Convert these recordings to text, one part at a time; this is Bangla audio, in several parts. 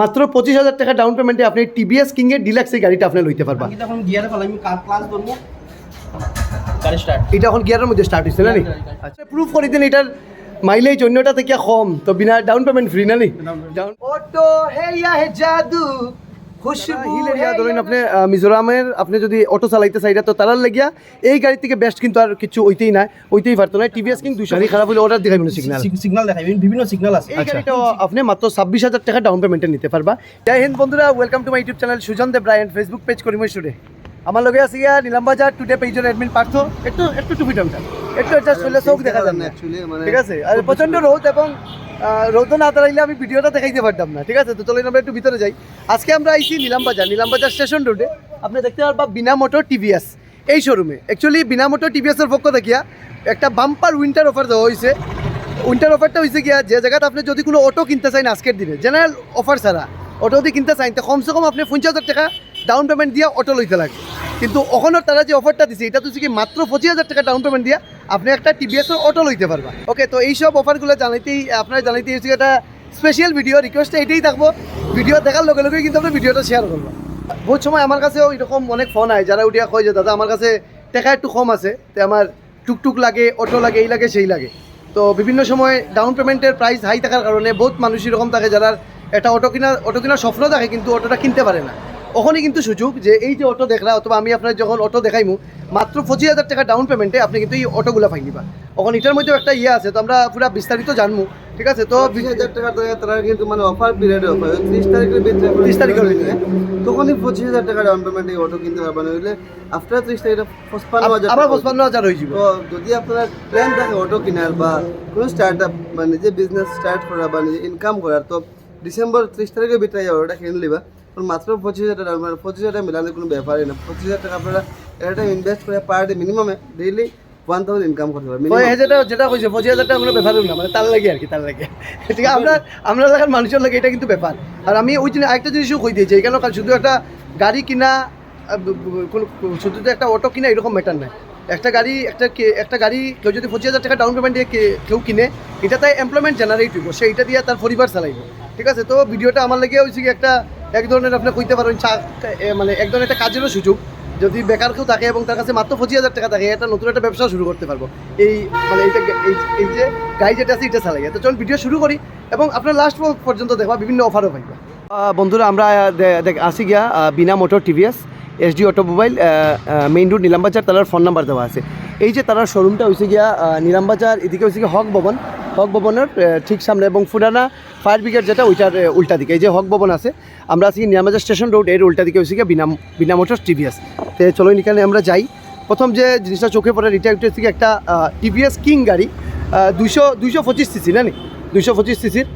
মাত্র পঁচিশ হাজার টাকা ডাউন পেমেন্টে আপনি টিভিএস কিং এর ডিলাক্স এই গাড়িটা আপনি লইতে পারবেন। আমি তখন গিয়ারে ফেলাম আমি কার ক্লাস ধরবো। গাড়ি স্টার্ট এটা এখন গিয়ারের মধ্যে স্টার্ট হয়েছে না. আচ্ছা প্রুফ করে দিন এটার মাইলেজ অন্যটা থেকে কম তো বিনা ডাউন পেমেন্ট ফ্রি না নি ডাউন অটো হে ইয়া হে জাদু। খুশবু হিল এরিয়া ধরেন আপনি মিজোরামের আপনি যদি অটো চালাইতে চাইরা তো তারার লাগিয়া এই গাড়ি থেকে বেস্ট কিন্তু আর কিছু ওইতেই না ওইতেই পারতো না। টিভিএস কিন্তু দুশো গাড়ি খারাপ হলে অর্ডার দেখাই সিগনাল সিগন্যাল দেখাই বিভিন্ন সিগন্যাল আছে। এই গাড়িটা আপনি মাত্র ছাব্বিশ হাজার টাকা ডাউন পেমেন্টে নিতে পারবা। জয় হিন্দ বন্ধুরা welcome to my YouTube channel Sujan Deb Roy Facebook page করি মই স্টুডে আমার লগে আছে গিয়া নিলাম বাজার টুডে পেজের অ্যাডমিন পার্থ একটু একটু টুপি টামটা একটু এটা শরীরে চোখ দেখা যাবে না। মানে ঠিক আছে? আর প্রচণ্ড রোদ এবং রোদ না দাঁড়াইলে আমি ভিডিওটা দেখাইতে পারতাম না। ঠিক আছে? তো চলেন আমরা একটু ভিতরে যাই। আজকে আমরা আইছি নিলাম বাজার নিলাম বাজার স্টেশন রোডে আপনি দেখতে পারবা বিনা মোটর টিভিএস এই শোরুমে অ্যাকচুয়ালি বিনা মোটর টিভিএসের পক্ষ দেখিয়া একটা বাম্পার উইন্টার অফার দেওয়া হয়েছে উইন্টার অফারটা হয়েছে গিয়া যে জায়গাতে আপনি যদি কোনো অটো কিনতে চান আজকের দিনে জেনারেল অফার ছাড়া। অটো যদি কিনতে চান তো কমসে কম আপনি পঞ্চাশ হাজার টাকা ডাউন পেমেন্ট দিয়ে অটো লইতে লাগবে কিন্তু ওখানের তারা যে অফারটা দিছে, এটা তো কি মাত্র পঁচিশ হাজার টাকা ডাউন পেমেন্ট দিয়া আপনি একটা টিভিএস অটো লইতে পারবা। ওকে তো এইসব অফারগুলো জানাইতেই, আপনারা জানাইতেই হচ্ছে একটা স্পেশাল ভিডিও রিকোয়েস্ট এটাই থাকব। ভিডিও দেখার লগে লগে কিন্তু আপনি ভিডিওটা শেয়ার করব। বহুত সময় আমার কাছেও এরকম অনেক ফোন আয়, যারা উঠিয়া কয় যে, দাদা, আমার কাছে টাকা একটু কম আছে, তো আমার টুকটুক লাগে অটো লাগে, এই লাগে, সেই লাগে। তো বিভিন্ন সময় ডাউন পেমেন্টের প্রাইস হাই থাকার কারণে বহুত মানুষ এরকম থাকে, যারা একটা অটো কিনা অটো কেনার স্বপ্ন থাকে কিন্তু অটোটা কিনতে পারে না। ওখানে কিন্তু সুযোগ যে এই যে অটো দেখলা অথবা আমি আপনার যখন অটো দেখাইমু মাত্র পঁচিশ হাজার টাকা ডাউন পেমেন্টে আপনি কিন্তু এই অটোগুলো পাই নিবা। ওখানে এটার মধ্যেও একটা ইয়ে আছে তো আমরা পুরো বিস্তারিত জানব ঠিক আছে? তো বিশ হাজার জায়গায় তারা কিন্তু মানে অফার পিরিয়ডে অফার ত্রিশ তারিখের ভিতরে 30 তারিখের ভিতরে। তখনই পঁচিশ হাজার টাকা ডাউন পেমেন্ট এই অটো কিনতে পারবেন নইলে আফটার ত্রিশ তারিখে পঁচপান্ন হাজার আবার পঁচপান্ন হাজার হয়ে যাবে। তো যদি আপনার প্ল্যান থাকে অটো কেনার বা কোনো স্টার্ট আপ মানে যে বিজনেস স্টার্ট করা বা নিজে ইনকাম করার তো ডিসেম্বর ত্রিশ তারিখের ভিতরে অটোটা কিনে নিবা। মাত্র পঁচিশ হাজার টাকা মানে পঁচিশ হাজার টাকা মিলানোর কোনো ব্যাপারই না পঁচিশ হাজার টাকা আপনারা একটা ইনভেস্ট করে পার ডে মিনিমামে ডেইলি ওয়ান থাউজেন্ড ইনকাম করতে পারবেন। যেটা যেটা কইছে পঁচিশ হাজার টাকা কোনো ব্যাপার না মানে তার লাগে আর কি, তার লাগে। ঠিক আছে আমরা আমরা এলাকার মানুষের লাগে, এটা কিন্তু ব্যাপার। আর আমি ওই জন্য আরেকটা জিনিসও কই দিয়েছি এখানে কারণ শুধু একটা গাড়ি কিনা কোনো শুধু একটা অটো কিনা, এরকম ম্যাটার নাই। একটা গাড়ি, একটা একটা গাড়ি কেউ যদি পঁচিশ হাজার টাকা ডাউন পেমেন্ট দিয়ে কেউ কিনে, এটা তাই এমপ্লয়মেন্ট জেনারেট হইব, সে এটা দিয়ে তার পরিবার চালাইব। ঠিক আছে? তো ভিডিওটা আমার লাগে হয়েছে একটা এক ধরনের আপনি কইতে পারেন মানে এক ধরনের একটা কাজেরও সুযোগ। যদি বেকার কেউ থাকে এবং তার কাছে মাত্র পঁচিশ হাজার টাকা থাকে একটা নতুন একটা ব্যবসা শুরু করতে পারব। এই মানে এই যে গাড়ি যেটা আছে, এটা চালাই। তো চলুন ভিডিও শুরু করি এবং আপনার লাস্ট পর্যন্ত দেখবা, বিভিন্ন অফারও পাইবা। বন্ধুরা, আমরা দেখ, আসি গিয়া Bina motor TVS SD automobile main road Nilambazar, তার ফোন নাম্বার দেওয়া আছে। এই যে তার শোরুমটা হয়েছে গিয়া নিলামবাজার, এদিকে হয়েছে গিয়া হক ভবন। হক ভবনের ঠিক সামনে এবং ফুরানা ফায়ার ব্রিগেড যেটা, ওইটার উল্টা দিকে। এই যে হক ভবন আছে, আমরা আছি নিলামবাজার স্টেশন রোড, এর উল্টা দিকে হয়েছে গিয়া বিনা মোটর টিভিএস। তো চলো এখানে আমরা যাই। প্রথম যে জিনিসটা চোখে পড়ে হচ্ছে গিয়ে একটা টিভিএস কিং গাড়ি। দুশো দুইশো পঁচিশ সিসি, না নি? দুশো পঁচিশ সিসির।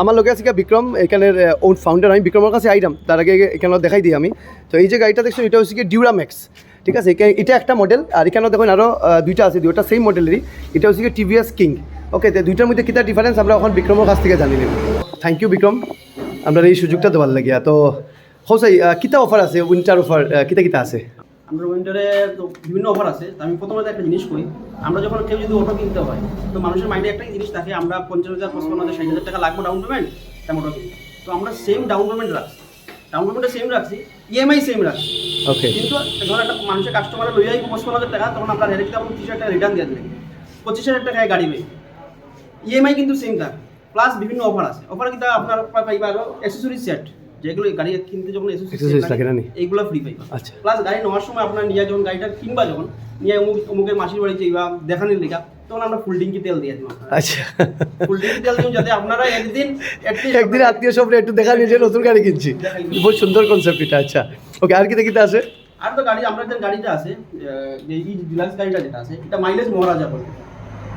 আমার লোকে আছে বিক্রম, এখানের ওন ফাউন্ডার আমি বিক্রমের কাছে আইলাম, তার আগে এখানে দেখাই দিই আমি। তো এই যে গাড়িটা দেখছ, এটা হচ্ছে গিয়ে ডিউরাম্যাক্স ঠিক আছে? এটা একটা মডেল আর এখানে দেখুন আরও দুইটা আছে, দুইটা সেম মডেলেরই এটা হচ্ছে গিয়ে টিভিএস কিং। ওকে তো দুইটার মধ্যে কিতা ডিফারেন্স আমরা এখন বিক্রমের কাছ থেকে জানি নেব। Thank you Vikram. আমরা এই সুযোগটা দেওয়ার লাগিয়া। তো হোসাই কিতা অফার আছে? উইন্টার অফার কিতা কিতা আছে? আমরা উইন্টারে তো বিভিন্ন অফার আছে। তো আমি প্রথমত একটা জিনিস করি আমরা যখন কেউ যদি অটো কিনতে হয় তো মানুষের মাইন্ডে একটাই জিনিস থাকে আমরা পঞ্চাশ হাজার পঁচপান্ন হাজার ষাট হাজার টাকা লাগবে ডাউন পেমেন্ট তেমন অটো কিনতে। তো আমরা সেম ডাউন পেমেন্ট রাখছি। ডাউন পেমেন্টটা সেম রাখছি ইএমআই সেম রাখছি। ওকে কিন্তু ধর একটা মানুষের কাস্টমারের লইয়াই পঁচপান্ন হাজার টাকা তখন আমরা ডাইরেক্ট তখন তিরিশ হাজার টাকা রিটার্ন দিয়ে দিলেন পঁচিশ হাজার টাকায় গাড়ি পাই। ইএমআই কিন্তু সেম থাকে প্লাস বিভিন্ন অফার আছে। অফার কিন্তু আপনার পাইবা আরও অ্যাসেসরিজ সেট যেগুলো গাড়ি কিনতে যখন অ্যাসেসরিজ লাগে না এইগুলো ফ্রি পাইবা। আচ্ছা। প্লাস গাড়ি নেওয়ার সময় আপনার নিয়ে যখন গাড়িটা কিনবা যখন নিয়ে অমুক অমুকের মাসির বাড়ি যাইবা দেখানির লেখা তখন আমরা ফুল ডিঙ্কি তেল দিয়ে দিব। আচ্ছা। ফুল ডিঙ্কি তেল দিব যাতে আপনারা একদিন একদিন আত্মীয় সব একটু দেখা নিয়ে যে নতুন গাড়ি কিনছি। বহুত সুন্দর কনসেপ্ট এটা আচ্ছা। ওকে আর কি দেখিতে আছে? আর তো গাড়ি আমরা যে গাড়িটা আছে যে ডিলাক্স গাড়িটা যেটা আছে এটা মাইলেজ মহারাজা বলে।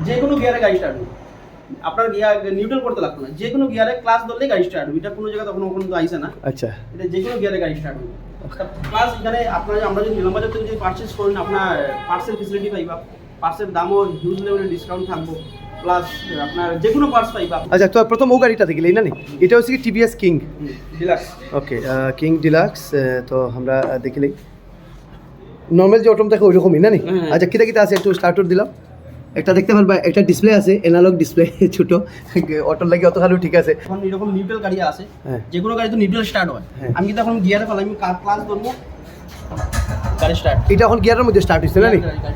যে কোনো গিয়ারে গাড়ি স্টার্ট হবে আপনার গিয়ার নিউট্রাল করতে লাগতো না। যে কোনো গিয়ারে ক্লাস ধরলেই গাড়ি স্টার্ট হবে। এটা কোনো তখন ওখানে তো আইসে না। আচ্ছা। এটা যে কোনো গিয়ারে গাড়ি স্টার্ট হবে। প্লাস এখানে আপনার আমরা যদি নিলামবাজার থেকে যদি পারচেস করেন আপনার পার্সেল ফেসিলিটি পাইবা পার্সেল দামও হিউজ লেভেলের ডিসকাউন্ট থাকব। প্লাস আপনার যে কোনো পার্টস পাইবা আচ্ছা তো প্রথম ও গাড়িটা দেখলে না এটা হচ্ছে কি TVS king deluxe okay king deluxe তো আমরা দেখিলেই নর্মাল যে অটম থাকে ওইরকমই না নি? হ্যাঁ। আচ্ছা কিতা কিতা আছে একটু স্টার্টার দিলাম। একটা দেখতে পারবা একটা ডিসপ্লে আছে এনালগ ডিসপ্লে ছোট। অটোর লাগে অত খালি ঠিক আছে। এখন এরকম নিউট্রাল গাড়ি আছে হ্যাঁ। যে কোনো গাড়ি তো নিউট্রাল স্টার্ট হয়। হ্যাঁ। আমি কিন্তু এখন গিয়ারে ফেলাই আমি ক্লাস ধরবো গাড়ি স্টার্ট এটা এখন গিয়ারের মধ্যে স্টার্ট হচ্ছে না।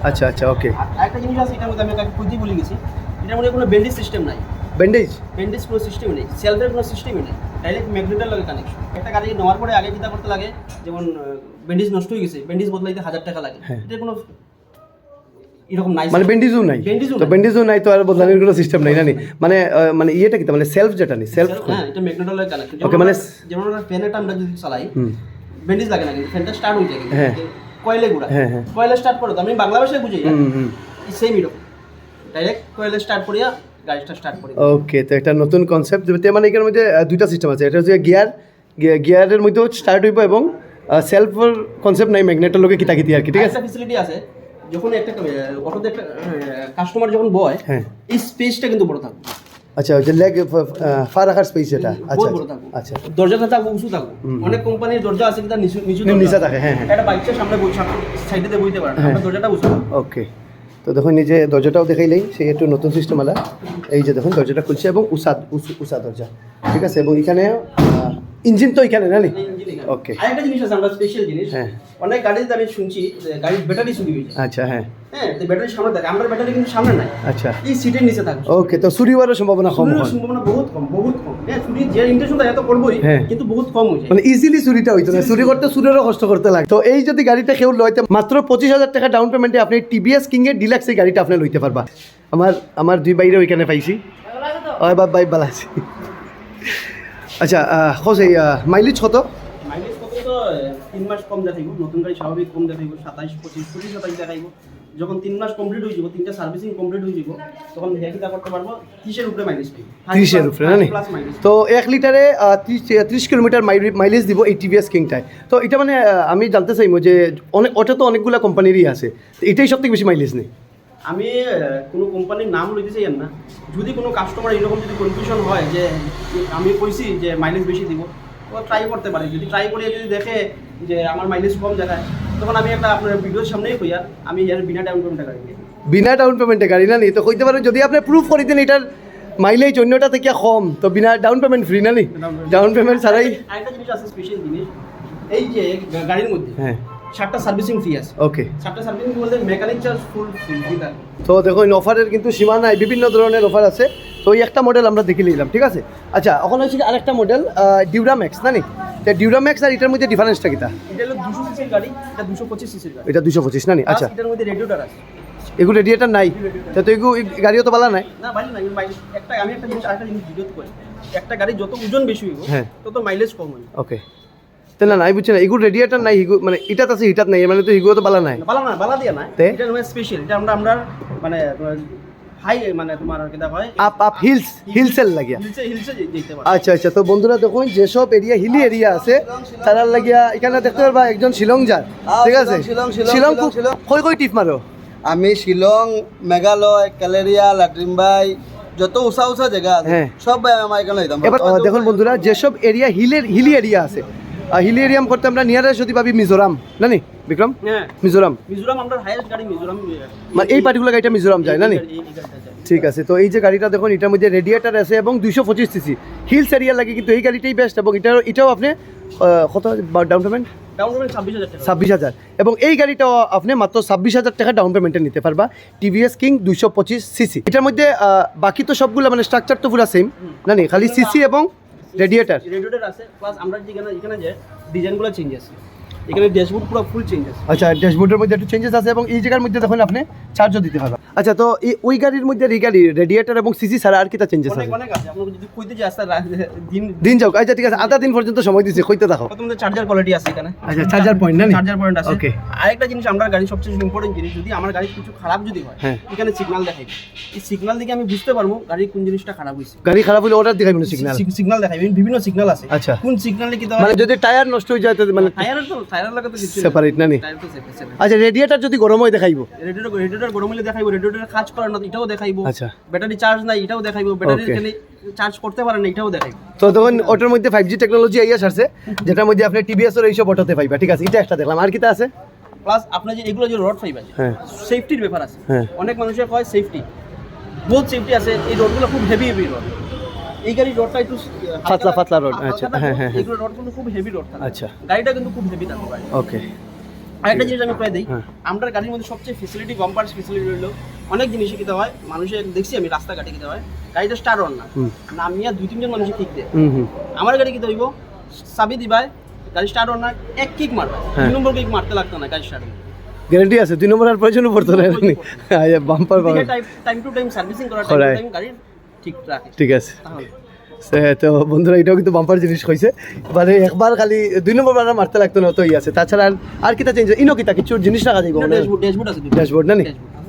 আচ্ছা আচ্ছা ওকে আরেকটা জিনিস আছে এটার মধ্যে আমি কাকে খুঁজতে ভুলে গেছি। এটার মধ্যে কোনো বেন্ডিজ সিস্টেম নাই। ব্যান্ডেজ বেন্ডিজ কোনো সিস্টেম নেই সেলফের কোনো সিস্টেমই নেই। ডাইরেক্ট ম্যাগনেটের লাগে কানেকশন একটা গাড়ি নেওয়ার পরে আগে চিন্তা করতে লাগে যেমন বেন্ডিজ নষ্ট হয়ে গেছে বেন্ডিজ বদলাইতে হাজার টাকা লাগে। হ্যাঁ। এটা কোনো এরকম নাই মানে ব্যান্ডেজও নাই। তো নাই। ব্যান্ডেজও নাই তো আর বদলানোর কোনো সিস্টেম নাই না নি? মানে মানে ইয়েটা কি মানে সেলফ যেটা নি সেলফ হ্যাঁ এটা Okay, মানে- যেমন আমরা আমরা যদি চালাই লাগে না কিন্তু ফ্যানটা স্টার্ট হয়ে যায় হ্যাঁ। কয়েলে ঘুরা হ্যাঁ, হ্যাঁ। কয়েলে স্টার্ট করো আমি বাংলা ভাষায় বুঝি হুম হুম। সেম এরকম। ডাইরেক্ট কয়েলে স্টার্ট করিয়া গাড়িটা স্টার্ট করি। ওকে তো একটা নতুন কনসেপ্ট মানে এখানের মধ্যে দুইটা সিস্টেম আছে। এটা হচ্ছে গিয়ার গিয়ারের মধ্যেও স্টার্ট হইব এবং সেলফের কনসেপ্ট নাই ম্যাগনেটের লোকে কিতা কিতি আর কি ঠিক আছে? একটা ফ্যাসিলিটি আছে। যখন একটা অটোতে একটা কাস্টমার যখন বয় হ্যাঁ। এই স্পেসটা কিন্তু বড় থাকবে। আচ্ছা ওই যে লেগ ফা রাখার স্পেস এটা। আচ্ছা আচ্ছা, দরজাটা থাকবে উঁচু থাকবে। অনেক কোম্পানির দরজা আছে কিন্তু নিচু নিচু নি- দরজা। থাকে, হ্যাঁ, হ্যাঁ। একটা বাইকের সামনে বসে সাইডে বইতে পারে না। হ্যাঁ। দরজাটা উঁচু ওকে তো দেখুন এই যে দরজাটাও দেখাইলেই সেই একটু নতুন সিস্টেম আলা। এই যে দেখুন দরজাটা খুলছে এবং উষা উষা দরজা। ঠিক আছে? এবং এখানে ইঞ্জিন তো এখানে না ওকে আরেকটা জিনিস আছে আমরা স্পেশাল জিনিস। হ্যাঁ। অনেক গাড়িতে আমি শুনছি গাড়ির ব্যাটারি চুরি হয়েছে। আচ্ছা হ্যাঁ। হ্যাঁ তো ব্যাটারি সামনে থাকে আমরা ব্যাটারি কিন্তু সামনে নাই। আচ্ছা। এই সিটের নিচে থাকবে। ওকে তো চুরি সম্ভাবনা কম হয়। সম্ভাবনা বহুত কম বহুত কম। হ্যাঁ চুরি যে ইন্টেনশন থাকে এত করবোই হ্যাঁ। কিন্তু বহুত কম হয়ে যায় মানে ইজিলি চুরিটা হইতো না। চুরি করতে চুরেরও কষ্ট করতে লাগে। তো এই যদি গাড়িটা কেউ লইতে মাত্র পঁচিশ হাজার টাকা ডাউন পেমেন্টে আপনি টিভিএস কিংয়ের ডিলাক্স এই গাড়িটা আপনি লইতে পারবা। আমার আমার দুই বাইরে ওইখানে পাইছি। বাই বালা আছে। আচ্ছা খোঁজ এই মাইলেজ কত? মাইলেজ কত তো তিন মাস কম দেখাইব নতুন গাড়ি স্বাভাবিক কম দেখাইব সাতাইশ পঁচিশ পঁচিশ সাতাইশ দেখাইব। যখন তিন মাস কমপ্লিট হয়ে যাব তিনটা সার্ভিসিং কমপ্লিট হয়ে যাব তখন করতে পারব ত্রিশের উপরে মাইলেজ পাই ত্রিশের উপরে না তো এক লিটারে ত্রিশ কিলোমিটার মাইলেজ দিব এই টিভিএস কিংটায়। তো এটা মানে আমি জানতে চাইব যে অনেক ওটা তো অনেকগুলো কোম্পানিরই আছে। এটাই সব থেকে বেশি মাইলেজ নেই আমি কোনো কোম্পানির নাম লইতে চাই না। যদি কোনো কাস্টমার এরকম যদি কনফিউশন হয় যে আমি কইছি যে মাইলেজ বেশি দিব ও ট্রাই করতে পারে। যদি ট্রাই করিয়ে যদি দেখে যে আমার মাইলেজ কম দেখায় তখন আমি একটা আপনার ভিডিওর সামনেই কইয়া আমি এর বিনা ডাউন পেমেন্টে গাড়ি বিনা ডাউন পেমেন্টে গাড়ি না নি তো কইতে পারেন যদি আপনি প্রুফ করে দেন এটার মাইলেজ অন্যটা থেকে কম তো বিনা ডাউন পেমেন্ট ফ্রি না নি? ডাউন পেমেন্ট ছাড়াই আরেকটা জিনিস আছে স্পেশাল জিনিস। এই যে গাড়ির মধ্যে হ্যাঁ। সাতটা সার্ভিসিং ফি আছে। ওকে সাতটা সার্ভিসিং বলতে মেকানিক চার্জ ফুল ফ্রি তো দেখুন অফারের কিন্তু সীমা নাই বিভিন্ন ধরনের অফার আছে। তো ওই একটা মডেল আমরা দেখে নিলাম ঠিক আছে? আচ্ছা ওখানে হচ্ছে আরেকটা মডেল ডিউরাম্যাক্স না নি? তো ডিউরাম্যাক্স আর এটার মধ্যে ডিফারেন্সটা কিটা এটা হলো দুশো সিসির গাড়ি এটা দুশো পঁচিশ সিসির গাড়ি। এটা দুশো পঁচিশ না নি? আচ্ছা। এটার মধ্যে রেডিওটার আছে। এগুলো রেডিয়েটার নাই। তা তো এগুলো গাড়িও তো বালা নাই। না বাইরে না মাইলেজ একটা আমি একটা জিনিস আরেকটা জিনিস ভিডিও করি। একটা গাড়ি যত ওজন বেশি হইব হ্যাঁ। তত মাইলেজ কম হয় ওকে তো নাই বুঝছি না এগুলো রেডিয়েটার নাই হিগু মানে এটাত আছে হিটাত নাই মানে তো তো বালা নাই। বালা না বালা দিয়া না তে? এটা মানে স্পেশাল এটা আমরা আমরা মানে হাই মানে তোমার কেটা হয় আপ আপ হিলস হিলসেল লাগিয়া। হিলসে হিলসে যেতে পারে। আচ্ছা আচ্ছা তো বন্ধুরা দেখুন যেসব এরিয়া হিলি এরিয়া আছে তারার লাগিয়া এখানে দেখতে পারবা একজন শিলং যার ঠিক আছে? শিলং। কই কই টিপ মারো? আমি শিলং মেঘালয় ক্যালেরিয়া লাট্রিমবাই যত উঁচা উঁচা জায়গা আছে হ্যাঁ। সব আমার এখানে দেখুন বন্ধুরা যেসব এরিয়া হিলের হিলি এরিয়া আছে হিলি এরিয়াম করতে আমরা নিয়ারেস্ট যদি ভাবি মিজোরাম না নি বিক্রম? হ্যাঁ। মিজোরাম। মিজোরাম আমরা হাইয়েস্ট গাড়ি মিজোরাম মানে এই পার্টিকুলার গাড়িটা মিজোরাম যায় না নি। ঠিক আছে তো এই যে গাড়িটা দেখুন এটার মধ্যে রেডিয়েটার আছে এবং দুইশো পঁচিশ সিসি হিলস এরিয়া লাগে কিন্তু এই গাড়িটাই বেস্ট এবং এটাও এটাও আপনি কত ডাউন পেমেন্ট ছাব্বিশ হাজার এবং এই গাড়িটাও আপনি মাত্র ছাব্বিশ হাজার টাকা ডাউন পেমেন্টে নিতে পারবা টিভিএস কিং দুইশো পঁচিশ সিসি এটার মধ্যে বাকি তো সবগুলো মানে স্ট্রাকচার তো পুরো সেম না নি? খালি সিসি এবং রেডিয়েটার রেডিয়েটার আছে প্লাস আমরা যেখানে এখানে যে ডিজাইনগুলো চেঞ্জ আছে। এখানে ড্যাশবোর্ড পুরো ফুল চেঞ্জ আছে আচ্ছা ড্যাশবোর্ডের মধ্যে একটু চেঞ্জেস আছে এবং এই জায়গার মধ্যে দেখুন আপনি চার্জও দিতে পারবেন। আচ্ছা তো এই ওই গাড়ির মধ্যে এই গাড়ি রেডিয়েটার এবং সিসি ছাড়া আর চেঞ্জেস আছে? অনেক আছে। আপনাকে যদি কইতে যে আসতে দিন দিন যাও। আচ্ছা ঠিক আছে আধা দিন পর্যন্ত সময় দিচ্ছি কইতে দেখো চার্জার কোয়ালিটি আছে এখানে। আচ্ছা চার্জার পয়েন্ট না চার্জার পয়েন্ট আছে। Okay. আরেকটা জিনিস আমরা গাড়ি সবচেয়ে ইম্পর্টেন্ট জিনিস যদি আমার গাড়ি কিছু খারাপ যদি হয় হ্যাঁ। এখানে সিগন্যাল দেখাইবে এই সিগন্যাল দিকে আমি বুঝতে পারব গাড়ির কোন জিনিসটা খারাপ হয়েছে গাড়ি খারাপ হলে অর্ডার দেখাই সিগন্যাল সিগন্যাল দেখাইবে বিভিন্ন সিগন্যাল আছে। আচ্ছা। কোন সিগন্যালে কি মানে যদি টায়ার নষ্ট হয়ে যায় মানে টায়ারের তো টায়ারের লাগে তো কিছু সেপারেট না নি টায়ার তো সেপারেট আচ্ছা রেডিয়েটার যদি গরম হয় দেখাইবো। গরম কাজ করে না এটাও দেখাইবো। আচ্ছা। ব্যাটারি চার্জ নাই এটাও দেখাইবো। ব্যাটারি খালি চার্জ করতে পারে না এটাও দেখাইবো। তো তখন ওটার মধ্যে টেকনোলজি আইয়া সারছে যেটার মধ্যে আপনি টিভিএস এর এইসব অটোতে পাইবা। ঠিক আছে এটা একটা দেখলাম। আর কিটা আছে? প্লাস আপনার যে এগুলো যে রড ফাইভ আছে। সেফটির ব্যাপার আছে। হ্যাঁ। অনেক মানুষের হয় সেফটি বহুত সেফটি আছে এই রডগুলো খুব হেভি হেভি রড এই গাড়ির রডটা একটু পাতলা পাতলা রড, আচ্ছা, হ্যাঁ, হ্যাঁ, হ্যাঁ। এগুলো রডগুলো খুব হেভি রড থাকে। আচ্ছা। গাড়িটা কিন্তু খুব হেভি গাড়ি ওকে আরেকটা জিনিস আমি প্রায় দিই হ্যাঁ। আমরা গাড়ির মধ্যে সবচেয়ে ফেসিলিটি বাম্পার ফেসিলিটি রইল। অনেক জিনিসই কিনতে হয়। মানুষের দেখছি আমি রাস্তাঘাটে কিনতে হয়। গাড়িটা স্টার্ট অন না। নামিয়া দুই তিনজন মানুষের কিক দেয়। হুম হুম। আমার গাড়ি কিনতে হইব চাবি দিবাই গাড়ি স্টার্ট অন না এক কিক মারবে। হ্যাঁ। দুই নম্বর কিক মারতে লাগতো না গাড়ি স্টার্ট গ্যারান্টি আছে দুই নম্বর আর প্রয়োজন পড়তো না bumper time to time servicing করা টাইম করায়। ঠিক রাখে। ঠিক আছে। সে- তো বন্ধুরা এটাও কিন্তু বাম্পার জিনিস কইছে। মানে একবার খালি দুই নম্বর বার মারতে লাগতো না তো ই আছে। তাছাড়া আর- কিতা চেঞ্জ ইনো কিতা কিছু জিনিস রাখা যাইব ড্যাশবোর্ড ড্যাশবোর্ড আছে ড্যাশবোর্ড না নি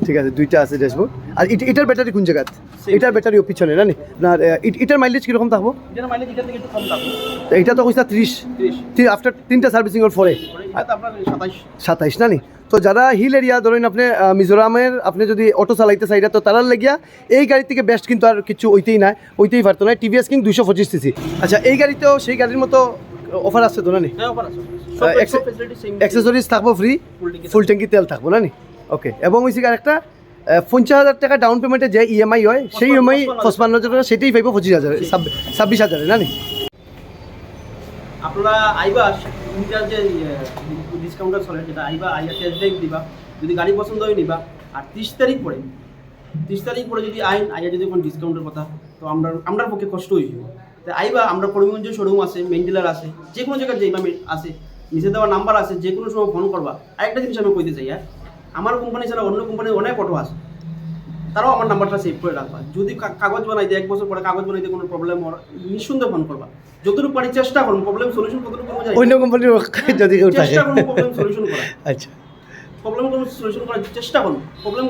ঠিক আছে দুইটা আছে ড্যাশবোর্ড আর এটার ব্যাটারি কোন জায়গাত? এটার ব্যাটারি পিছনে না নি না এটার মাইলেজ কীরকম থাকব। এটা তো কইছা ত্রিশ। আফটার তিনটা সার্ভিসিং এর পরে সাতাইশ। না নি তো যারা হিল এরিয়া ধরেন আপনি মিজোরামের আপনি যদি অটো চালাইতে চাইরা তো তারার লাগিয়া এই গাড়ি থেকে বেস্ট কিন্তু আর কিছু ওইতেই নাই ওইতেই পারতো না। টিভিএস কিং দুশো পঁচিশ সিসি আচ্ছা এই গাড়িতেও সেই গাড়ির মতো অফার আছে তো না নি অ্যাক্সেসরিজ থাকব ফ্রি ফুল ট্যাঙ্কি তেল থাকব না নি ওকে এবং ওই সিগার একটা পঞ্চাশ হাজার টাকা ডাউন পেমেন্টে যে ইএমআই হয় সেই ইএমআই পঁচপান্ন হাজার। টাকা সেটাই পাইব পঁচিশ হাজার ছাব্বিশ হাজারে না নি আপনারা আইবা যে ডিসকাউন্টার চলে যেটা আইবা, আইয়া ক্যাশ ড্রাইভ দিবা, যদি গাড়ি পছন্দ হয় নিবা। আর তিরিশ তারিখ পরে, তিরিশ তারিখ পরে যদি আইন, আইয়া যদি কোনো ডিসকাউন্টের কথা, তো আমরা, আমরার পক্ষে কষ্ট হয়ে যাবে। তো আইবা, আমরা করিমগঞ্জ শোরুম আছে মেন ডিলার আছে, যে কোনো জায়গায় যেইবা আছে নিচে দেওয়া নাম্বার আছে, যে কোনো সময় ফোন করবা। আরেকটা জিনিস আমি কইতে চাই হ্যাঁ? আমার কোম্পানি ছাড়া অন্য কোম্পানির অনেক অটো আছে। তারাও আমার নাম্বারটা সেভ করে রাখবা। যদি কাগজ বানাইতে এক বছর পরে কাগজ বানাইতে কোনো প্রবলেম হয় নিঃসন্দেহে ফোন করবা। যতটুকু পারি চেষ্টা করুন প্রবলেম সলিউশন কতটুকু জানি অন্য কোম্পানির যদি কেউ থাকে। চেষ্টা করুন প্রবলেম সলিউশন করা আচ্ছা। প্রবলেম কোনো সলিউশন করার চেষ্টা করুন প্রবলেম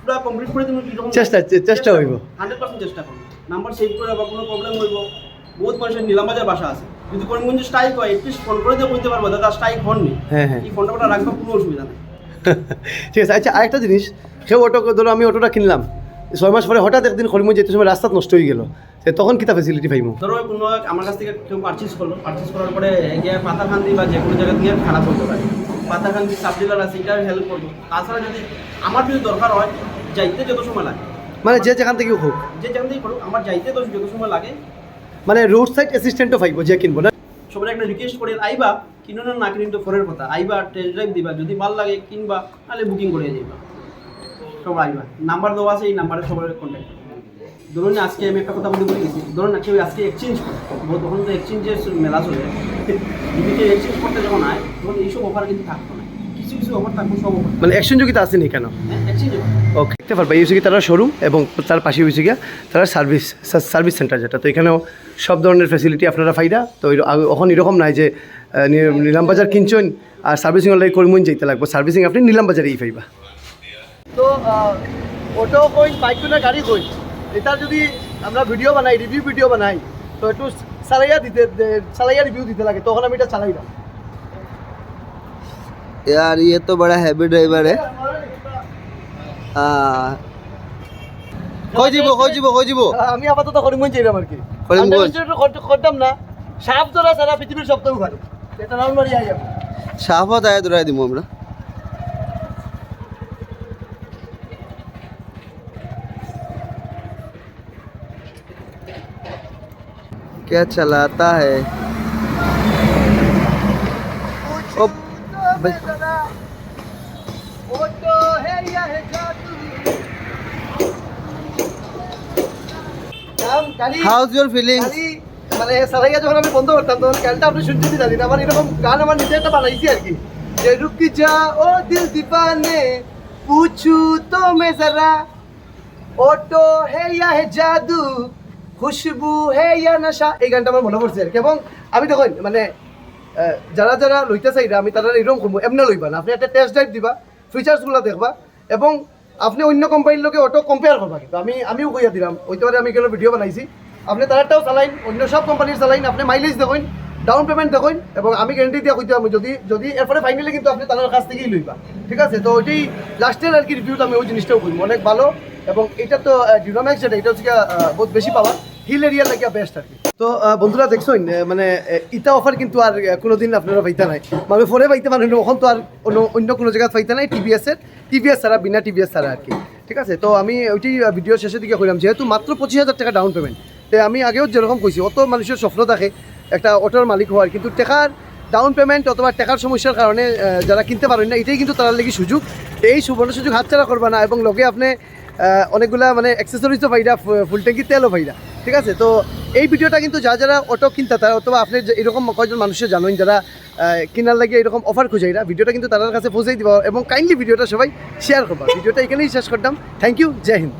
পুরো কমপ্লিট করে কীরকম চেষ্টা চেষ্টা হইব। হান্ড্রেড পার্সেন্ট চেষ্টা করুন নাম্বার সেভ করে বা কোনো প্রবলেম হইব। বহুত মানুষের নিলামবাজার বাসা আছে। যদি করিমগঞ্জ স্ট্রাইক হয় একটু ফোন করে দিয়ে বলতে পারব দাদা স্ট্রাইক হননি। হ্যাঁ হ্যাঁ। এই ফোনটা রাখবা কোনো অসুবিধা নেই। ঠিক আছে আচ্ছা আরেকটা জিনিস সে অটো ধরো আমি অটোটা কিনলাম ছয় মাস পরে হঠাৎ একদিন খরিমুজ যেতে সময় রাস্তা নষ্ট হয়ে গেল তখন কিতা ফেসিলিটি পাইমু ধরো কোনো আমার কাছ থেকে কেউ পারচেস করল পারচেস করার পরে গিয়ে পাতাখান্দি বা যে কোনো জায়গা দিয়ে খারাপ হতে পারে। পাতাখান্দি সাব ডিলার আছে এটা হেল্প করব। তাছাড়া যদি আমার যদি দরকার হয় যাইতে যত সময় লাগে। মানে যে যেখান থেকে হোক। যে যেখান থেকে করুক আমার যাইতে তো যত সময় লাগে। মানে রোড সাইড অ্যাসিস্ট্যান্টও পাইব যে কিনবো না? সবাই একটা রিকোয়েস্ট করে, আইবা, কিনো না না কিনো তো ফোনের কথা। আইবা টেস্ট ড্রাইভ দিবা, যদি ভালো লাগে, কিনবা, তাহলে বুকিং করে যাইবা। সবাই আইবা। নাম্বার দেওয়া আছে, এই নাম্বারে সবার কন্ট্যাক্ট ধরুন আজকে আমি একটা কথা বলতে বলে গেছি। ধরুন কেউ আজকে এক্সচেঞ্জ করে, তখন তো এক্সচেঞ্জের মেলা চলে। যদি কেউ এক্সচেঞ্জ করতে যখন আয়, তখন এইসব অফার কিন্তু থাকতো না। কিছু কিছু অফার থাকব সব অফার মানে অ্যাকশন যোগিতা আসেনি কেন? ওকে দেখতে পারবা হচ্ছে তারা শোরুম এবং তার পাশে গিয়া তারা সার্ভিস সার্ভিস সেন্টার যেটা। তো এখানেও সব ধরনের ফ্যাসিলিটি আপনারা ফাইদা। তো এখন এরকম নাই যে নি- নিলাম বাজার কিনছেন আর সার্ভিসিং লাগে করিমন যাইতে লাগবে। সার্ভিসিং আপনি নিলাম বাজারেই পাইবা তো অটো কইন বাইক কিনা গাড়ি কইন এটা যদি আমরা ভিডিও বানাই রিভিউ ভিডিও বানাই তো একটু চালাইয়া দিতে চালাইয়া রিভিউ দিতে লাগে তখন আমি এটা চালাই না। यार ये तो बड़ा हैवी ड्राइवर है हाँ কই যাব কই যাব কই যাব আমি আপাতত করিমগঞ্জ যাইলাম আর কি করিমগঞ্জ? আন্ডারস্ট্যান্ড করতে- করতাম না সাপ ধরা সারা পৃথিবীর সপ্তাহ ভালো এটা নাম মারি আই যাবো সাফত আয় দৌড়াই দিব আমরা क्या चलाता है ओ হাউস ইউর ফিলিংস মানে সারাইয়া যখন আমি বন্ধ করতাম তখন গানটা আপনি শুনতে জানি না। আমার এরকম গান আমার নিজে একটা বানাইছি আর কি। যে রুকি যা ও দিল দিবানে পুছু তো মে জরা অটো হে ইয়া হে জাদু খুশবু হে ইয়া নশা। এই গানটা আমার মনে পড়ছে আর কি। এবং আমি দেখুন মানে যারা যারা লইতে চাইরা আমি তারা এরকম করব এমনি লইবা না। আপনি একটা টেস্ট ড্রাইভ দিবা ফিচার্সগুলো দেখবা। এবং আপনি অন্য কোম্পানির লোকে অটো কম্পেয়ার করবা কিন্তু। আমি, আমিও কইয়া দিলাম ওইতে পারে আমি কেন ভিডিও বানাইছি। আপনি তারাটাও চালাইন, অন্য সব কোম্পানির চালাইন, আপনি মাইলেজ দেখুন ডাউন পেমেন্ট দেখুন এবং আমি গ্যারেন্টি দিয়ে কইতে আমি যদি যদি এরপরে ফাইনালি কিন্তু আপনি তাদের কাছ থেকেই লইবা। ঠিক আছে? তো ওইটাই লাস্টের আর কি রিভিউটা আমি ওই জিনিসটাও করব অনেক ভালো, এবং এটা তো ডিনোম্যাক্স যেটা, এটা হচ্ছে বহুত বেশি পাওয়া হিল এরিয়া লাগিয়া বেস্ট আর কি। তো বন্ধুরা দেখছ মানে ইটা অফার কিন্তু আর কোনোদিন আপনারা পাইতা নাই। মানে পরে পাইতে মানুষ ওখান তো আর অন্য অন্য কোনো জায়গায় পাইতে নাই টিভিএস এর। টিভিএস ছাড়া, বিনা টিভিএস ছাড়া আর কি। ঠিক আছে? তো আমি ওইটি ভিডিও শেষের দিকে কইলাম, যেহেতু মাত্র পঁচিশ হাজার টাকা ডাউন পেমেন্ট তো আমি আগেও যেরকম কইছি, অত মানুষের স্বপ্ন থাকে একটা অটোর মালিক হওয়ার, কিন্তু টাকার ডাউন পেমেন্ট অথবা টাকার সমস্যার কারণে যারা কিনতে পারেন না, এটাই কিন্তু তার লাগি সুযোগ। এই সুবর্ণ সুযোগ হাতছাড়া করবা না, এবং লগে আপনি অনেকগুলা মানে অ্যাক্সেসরিজও পাইরা ফুল ট্যাঙ্কি তেলও পাইরা। ঠিক আছে? তো এই ভিডিওটা কিন্তু যা যারা অটো কিনতে, তারা অথবা আপনি এরকম কয়েকজন মানুষের জানেন যারা কেনার কিনার লাগে এরকম অফার খুঁজে, এরা ভিডিওটা কিন্তু তাদের কাছে পৌঁছেই দিব এবং কাইন্ডলি ভিডিওটা সবাই শেয়ার করবা। ভিডিওটা এখানেই শেষ করতাম। Thank you Jai Hind.